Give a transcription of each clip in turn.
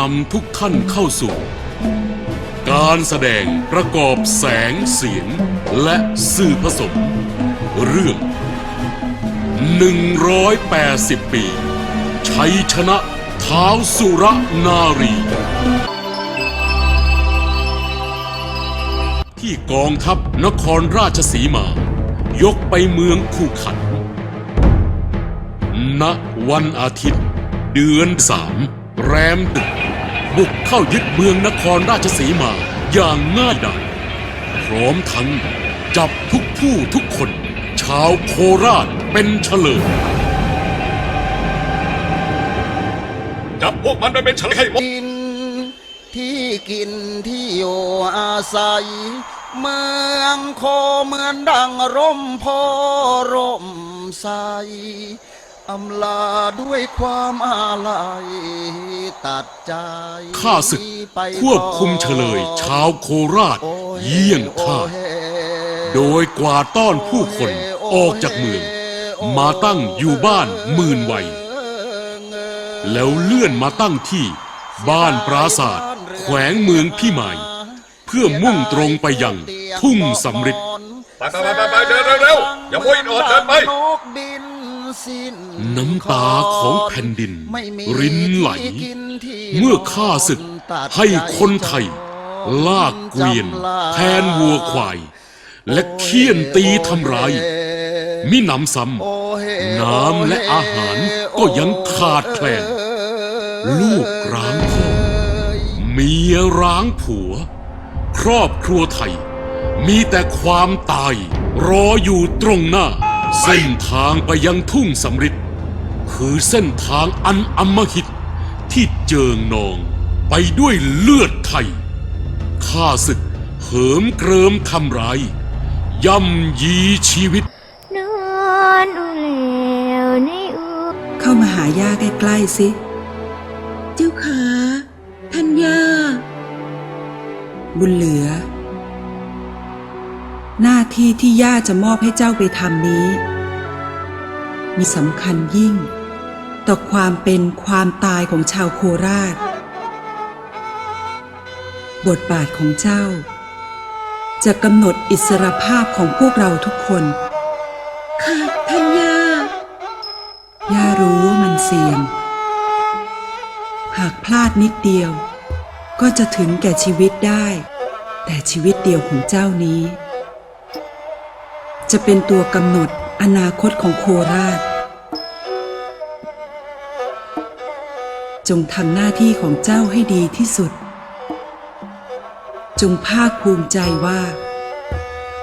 นำทุกท่านเข้าสู่ การแสดงประกอบแสงเสียง และสื่อผสม เรื่อง 180 ปี ชัยชนะท้าวสุรนารี ที่กองทัพนครราชสีมา ยกไปเมืองคู่ขัน ณวันอาทิตย์ เดือนสามแรมดึก บุกเข้ายึดเมืองนครราชสีมาอย่างง่ายดายพร้อมทั้งจับทุกผู้ทุกคน ชาวโคราชเป็นเฉลยจับพวกมันไปเป็นเฉลยให้หมด ดินที่กินที่อยู่อาศัย เมืองโคเหมือนดังร่มโพร่มใส อำลาด้วยความอาลัยตัดใจข้าศึกไปควบคุมเฉลย ชาวโคราชโอ้เยี่ยงข้าโอ้เฮโดยกวาดต้อนผู้คนออกจากเมือง มาตั้งอยู่บ้านหมื่นวัย แล้วเลื่อนมาตั้งที่บ้านปราศาสตร์แขวงเมืองพี่มายเพื่อมุ่งตรงไปยังทุ่งสำริดไปไปไปไปเดินเร็วๆอย่ามัวอินออดเดินไป นกบินสิ้นน้ำตาของแผ่นดินไม่มีรินไหลที่กินที่เมื่อข้าศึกตัดให้คนไทย ลากเกวียนจำลาแทนวัวควาย และเคี่ยนตีทำร้ายมิหนำซ้โอ้เฮำน้ำและอาหารก็ยังขาดแคลนลูกร้างพ่อเมียร้างผัว ครอบครัวไทย มีแต่ความตายรออยู่ตรงหน้า เส้นทางไปยังทุ่งสำริดคือเส้นทางอันอำมหิตที่เจิงนองไปด้วยเลือดไทยข้าศึกเหิมเกริมทำร้ายย่ำยีชีวิต นอนอุเลวในอุเข้ามาหาย่าใกล้ๆสิ เจ้าขาท่านย่า บุญเหลือ หน้าที่ที่ย่าจะมอบให้เจ้าไปทำนี้ มีสำคัญยิ่ง ต่อความเป็นความตายของชาวโคราช บทบาทของเจ้า จะกำหนดอิสรภาพของพวกเราทุกคน ค่ะท่านย่า ย่ารู้ว่ามันเสี่ยง หากพลาดนิดเดียว ก็จะถึงแก่ชีวิตได้ แต่ชีวิตเดียวของเจ้านี้ จะเป็นตัวกำหนดอนาคตของโคราช จงทำหน้าที่ของเจ้าให้ดีที่สุด จงภาคภูมิใจว่า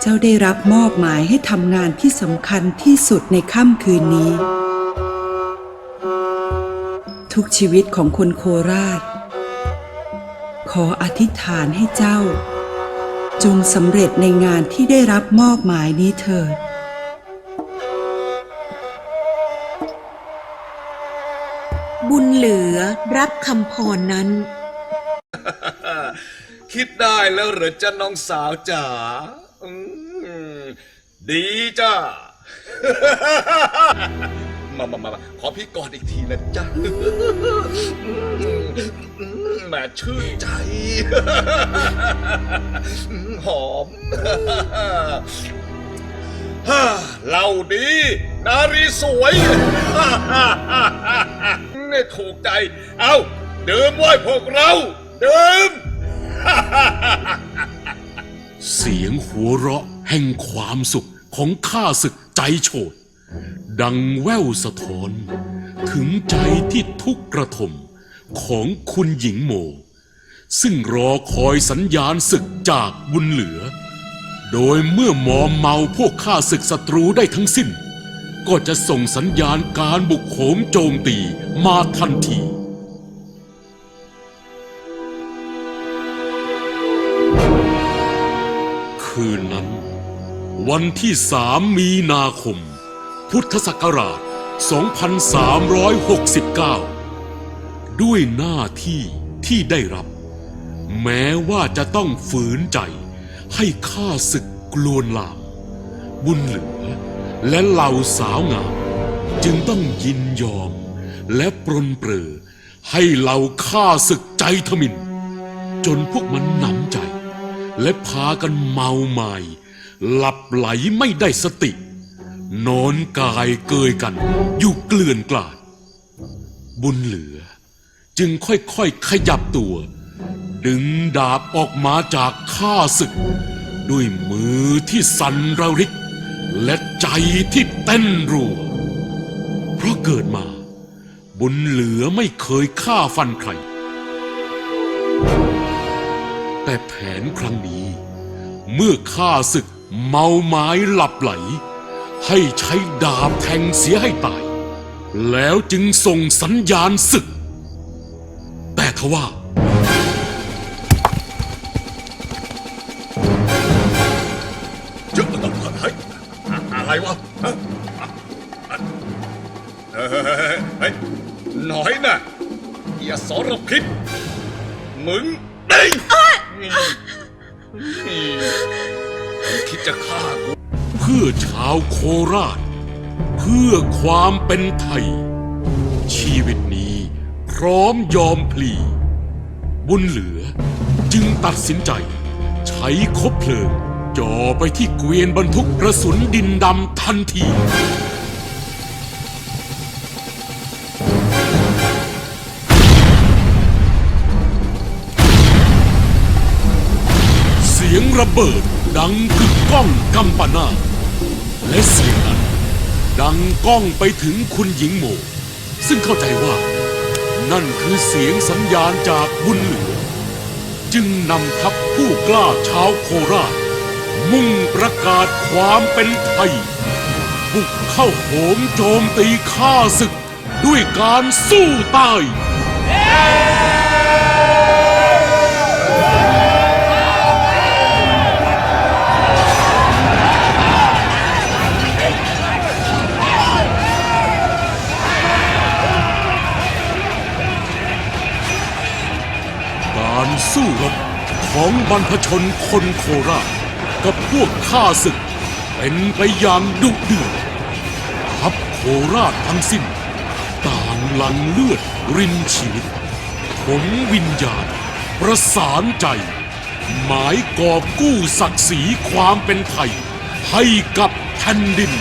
เจ้าได้รับมอบหมายให้ทำงานที่สำคัญที่สุดในค่ำคืนนี้ ทุกชีวิตของคนโคราช ขออธิษฐานให้เจ้า จงสำเร็จในงานที่ได้รับมอบหมายนี้เถิด บุญเหลือรับคำพรนั้น คิดได้แล้วเหรอจ้าน้องสาวจ๋าอืมดีจ้า มามามามาขอพี่กอดอีกทีนะจ๊ะ แหม่ชื่นใจ หอมฮ่าเหล่าดีนารีสวยนี่ถูกใจ เอาดื่มไว้พวกเราดื่มเสียงหัวเราะแห่งความสุขของข้าศึกใจโฉด ดังแว่วสะท้อน ถึงใจที่ทุกกระทม ของคุณหญิงโม ซึ่งรอคอยสัญญาณศึกจากบุญเหลือ โดยเมื่อมอมเมาพวกข้าศึกศัตรูได้ทั้งสิ้น ก็จะส่งสัญญาณการบุกโหมโจมตีมาทันทีคืนนั้น วันที่สามมีนาคม พุทธศักราช 2369 ด้วยหน้าที่ที่ได้รับ แม้ว่าจะต้องฝืนใจ ให้ข้าศึกกลวนลาม บุญเหลือ และเหล่าสาวงาม จึงต้องยินยอม และปรนเปรอให้เหล่าข้าศึกใจทมิน จนพวกมันหนำใจ และพากันเมาไมา้หลับไหลไม่ได้สติ นอนกายเกยกัน อยู่เกลื่อนกลาด บุญเหลือ จึงค่อยๆขยับตัว ดึงดาบออกมาจากข้าศึก ด้วยมือที่สั่นระริก และใจที่เต้นรัว เพราะเกิดมา บุญเหลือไม่เคยฆ่าฟันใคร แต่แผนครั้งนี้ เมื่อข้าศึกเมาไม้หลับไหล ให้ใช้ดาบแทงเสียให้ตาย แล้วจึงส่งสัญญาณศึก ทว่า เจ้าเฮ้ยอะไรวะฮะเฮ้ยเฮ้ยหน่อยนะอย่าสรพิษมึงเด้งคิดจะฆ่ากูเพื่อชาวโคราช เพื่อความเป็นไทย ชีวิต ร้อมยอมพลี บุญเหลือจึงตัดสินใจ ใช้คบเพลิงจ่อไปที่เกวียนบรรทุกกระสุนดินดำทันที เสียงระเบิดดังกึกก้องกำปนา และเสียงนั้น ดังก้องไปถึงคุณหญิงโม ซึ่งเข้าใจว่า นั่นคือเสียงสัญญาณจากบุญเหลือ จึงนำทัพผู้กล้าชาวโคราช มุ่งประกาศความเป็นไทย บุกเข้าโหมโจมตีข้าศึก ด้วยการสู้ตาย การสู้รบของบรรพชนคนโคราชกับพวกข้าศึก เป็นไปอย่างดุเดือดทัพโคราชทั้งสิ้น ต่างหลังเลือดรินชีวิตผลวิญญาณ ประสานใจ หมายกอบกู้ศักดิ์ศรีความเป็นไทย ให้กับแผ่นดิน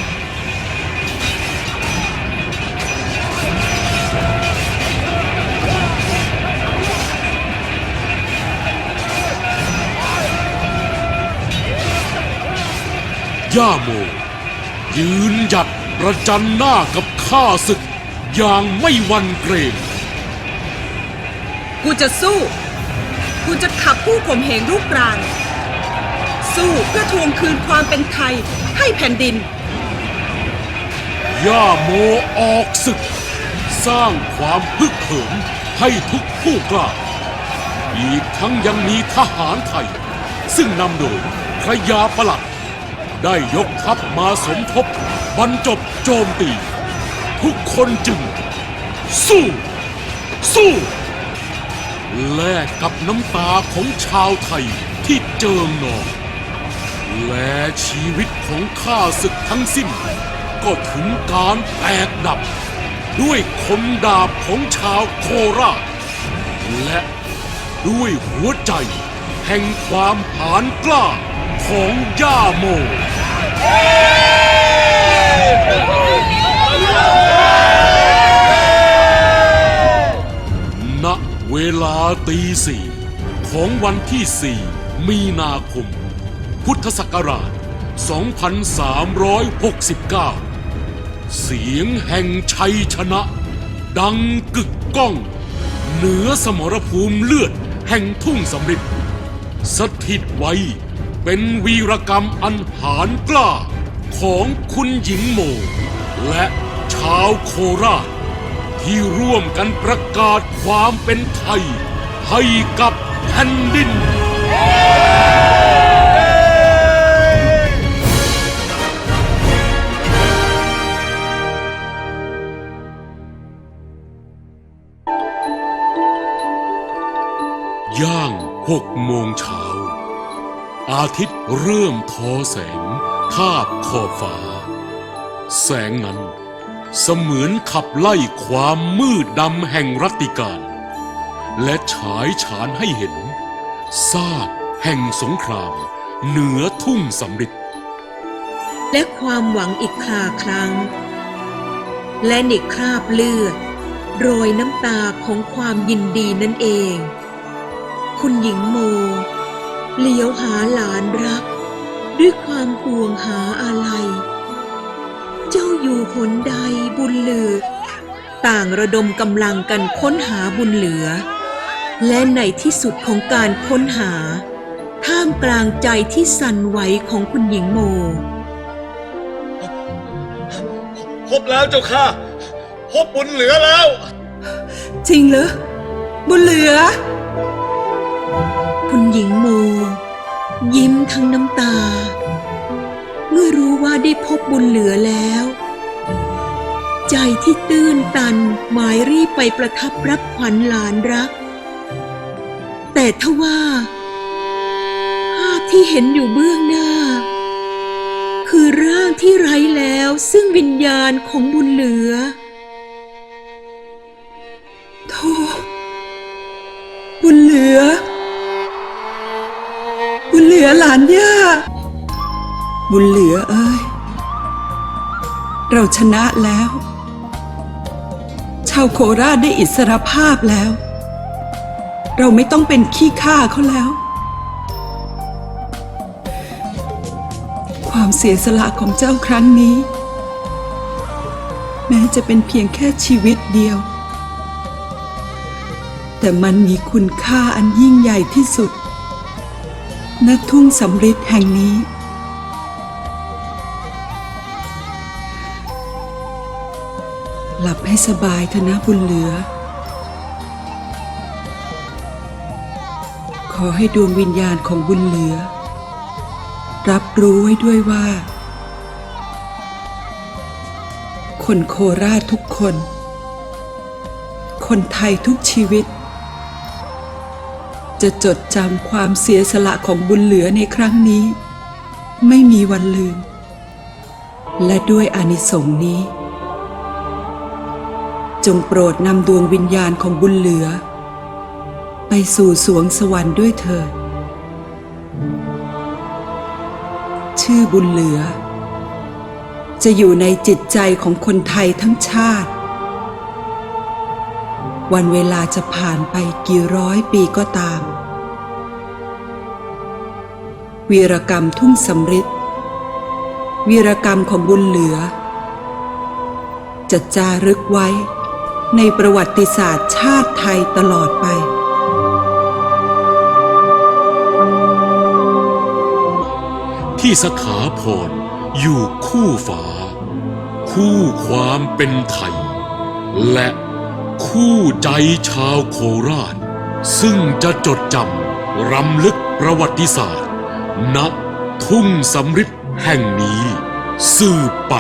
ย่าโม ยืนหยัดประจันหน้ากับข้าศึก อย่างไม่หวันเกรงกูจะสู้ กูจะขับผู้ข่มเหงรูปราง สู้เพื่อทวงคืนความเป็นไทยให้แผ่นดิน ย่าโมออกศึก สร้างความพึกเหิมให้ทุกผู้กล้า อีกทั้งยังมีทหารไทย ซึ่งนำโดยพระยาประหลัด ได้ยกทัพมาสมทบบรรจบโจมตี ทุกคนจึง สู้ สู้ แลกกับน้ำตาของชาวไทยที่เจิงนอง และชีวิตของข้าศึกทั้งสิ้น ก็ถึงการแตกดับ ด้วยคมดาบของชาวโคราช และด้วยหัวใจแห่งความหานกล้า ของย่าโมณเวลาตีสี่ของวันที่สี่มีนาคม พุทธศักราช 2369 เสียงแห่งชัยชนะ ดังกึกก้อง เหนือสมรภูมิเลือดแห่งทุ่งสำริดสถิตไว้ เป็นวีรกรรมอันหารกล้า ของคุณหญิงโม และชาวโคราช ที่ร่วมกันประกาศความเป็นไทย ให้กับแผ่นดิน ย่างหกโมงเช้า อาทิตย์เริ่มทอแสงทาบขอบฟ้า แสงนั้นเสมือนขับไล่ความมืดดำแห่งรัตติการ และฉายฉานให้เห็นซากแห่งสงคราม เหนือทุ่งสำริดและความหวังอีกคราครั้ง และในคราบเลือด โรยน้ำตาของความยินดีนั่นเอง คุณหญิงโม เลี้ยวหาหลานรัก ด้วยความห่วงหาอะไร เจ้าอยู่หนใดบุญเหลือ ต่างระดมกำลังกันค้นหาบุญเหลือ และในที่สุดของการค้นหา ท่ามกลางใจที่สั่นไหวของคุณหญิงโม พบแล้วเจ้าค่ะ พบบุญเหลือแล้ว จริงเหรอบุญเหลือ คุณหญิงโม ยิ้มทั้งน้ำตา เมื่อรู้ว่าได้พบบุญเหลือแล้ว ใจที่ตื้นตันหมายรีบไปประทับรับขวัญหลานรัก แต่ทว่าภาพที่เห็นอยู่เบื้องหน้า คือร่างที่ไร้แล้วซึ่งวิญญาณของบุญเหลือโธ่บุญเหลือานย่า บุญเหลือเอ้ย เราชนะแล้ว ชาวโคราชได้อิสรภาพแล้ว เราไม่ต้องเป็นขี้ข้าเขาแล้ว ความเสียสละของเจ้าครั้งนี้ แม้จะเป็นเพียงแค่ชีวิตเดียว แต่มันมีคุณค่าอันยิ่งใหญ่ที่สุด ณทุ่งสำริดแห่งนี้ หลับให้สบายเถอะนะบุญเหลือ ขอให้ดวงวิญญาณของบุญเหลือ รับรู้ไว้ด้วยว่า คนโคราชทุกคน คนไทยทุกชีวิต จะจดจำความเสียสละของบุญเหลือในครั้งนี้ ไม่มีวันลืม และด้วยอานิสงส์นี้ จงโปรดนำดวงวิญญาณของบุญเหลือ ไปสู่สวงสวรรค์ด้วยเถิดชื่อบุญเหลือ จะอยู่ในจิตใจของคนไทยทั้งชาติ วันเวลาจะผ่านไปกี่ร้อยปีก็ตาม วีรกรรมทุ่งสำริดวีรกรรมของบุญเหลือ จะจารึกไว้ในประวัติศาสตร์ชาติไทยตลอดไป ที่สถาพรอยู่คู่ฟ้าคู่ความเป็นไทย และ คู่ใจชาวโคราช ซึ่งจะจดจำรำลึกประวัติศาสตร์ณทุ่งสำริดแห่งนี้สืบไป